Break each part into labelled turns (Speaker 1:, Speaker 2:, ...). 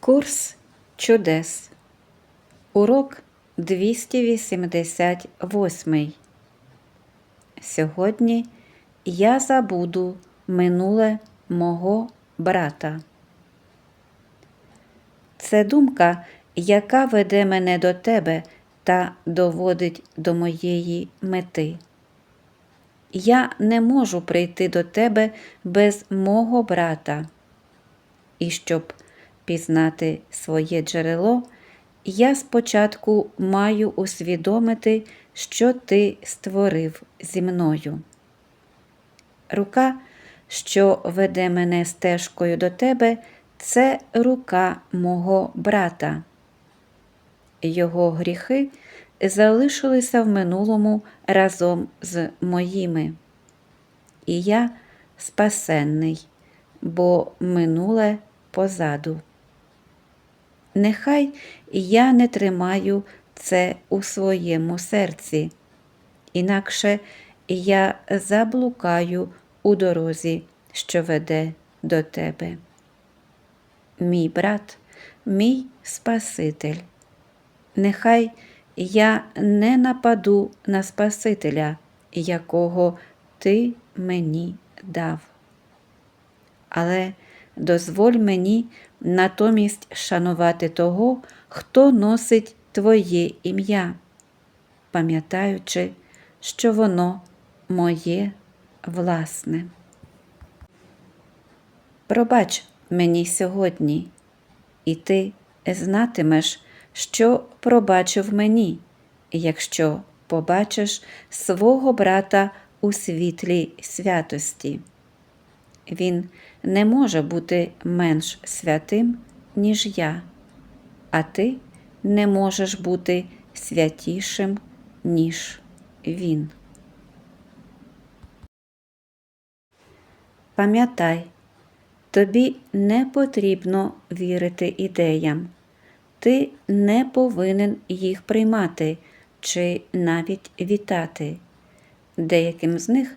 Speaker 1: Курс чудес. Урок 288. Сьогодні я забуду минуле мого брата. Це думка, яка веде мене до тебе та доводить до моєї мети. Я не можу прийти до тебе без мого брата. І щоб пізнати своє джерело, я спочатку маю усвідомити, що ти створив зі мною. Рука, що веде мене стежкою до тебе, це рука мого брата. Його гріхи залишилися в минулому разом з моїми. І я спасенний, бо минуле позаду. Нехай я не тримаю це у своєму серці, інакше я заблукаю у дорозі, що веде до тебе. Мій брат, мій Спаситель. Нехай я не нападу на Спасителя, якого ти мені дав. Але дозволь мені натомість шанувати того, хто носить Твоє ім'я, пам'ятаючи, що воно моє власне. Пробач мені сьогодні, і ти знатимеш, що пробачив мені, якщо побачиш свого брата у світлі святості. Він не може бути менш святим, ніж я, а ти не можеш бути святішим, ніж він. Пам'ятай, тобі не потрібно вірити ідеям, ти не повинен їх приймати чи навіть вітати. Деяким з них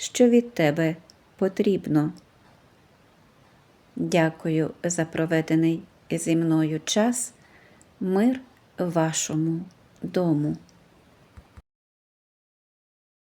Speaker 1: що від тебе потрібно. Дякую за проведений зі мною час. Мир вашому дому.